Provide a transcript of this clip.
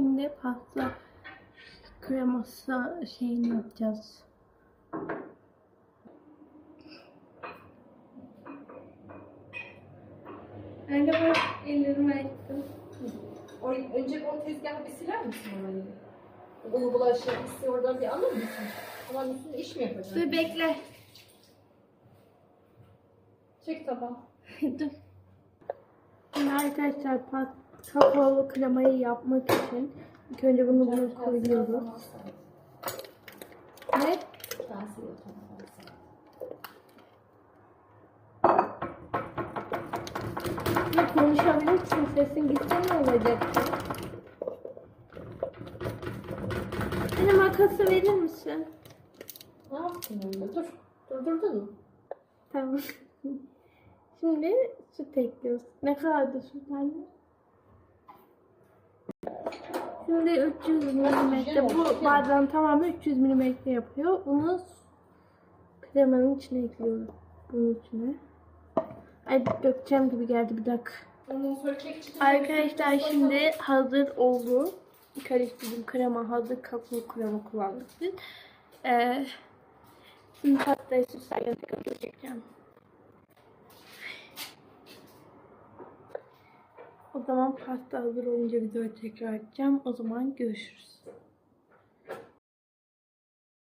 Şimdi pasta kreması şeyini yapacağız. Anne bak ellerimi. O- Önce o tezgahı bir siler misin orayı? Onu bulaşık hissi oradan bir alır mısın? Ama üstüne iş mi yapacaksın? Dur bekle. Çek tabağı. Dur. Şimdi arkadaşlar pas- kakaolu kremayı yapmak için ilk önce bunu buraya koyuyoruz. Tamam. Ne konuşabilirsin sesin gitse ne olacak? Bana makası verir misin? Ne yaptın öyle? Dur. Durdurdun mu? Tamam. Şimdi süt ekliyoruz. Ne kadar da süt anne? Şimdi 300 milimetre. Bu bardağın tamamı 300 milimetre yapıyor. Bunu kremanın içine ekliyorum. Bunun içine. Ay dökeceğim gibi geldi bir dakika. Arkadaşlar şimdi hazır oldu. Karıştırdım krema hazır kakao krema kullandık biz. Ee, şimdi pastayı süslerken tekrar çekeceğim. O zaman pasta hazır olunca videoyu tekrar açacağım. O zaman görüşürüz.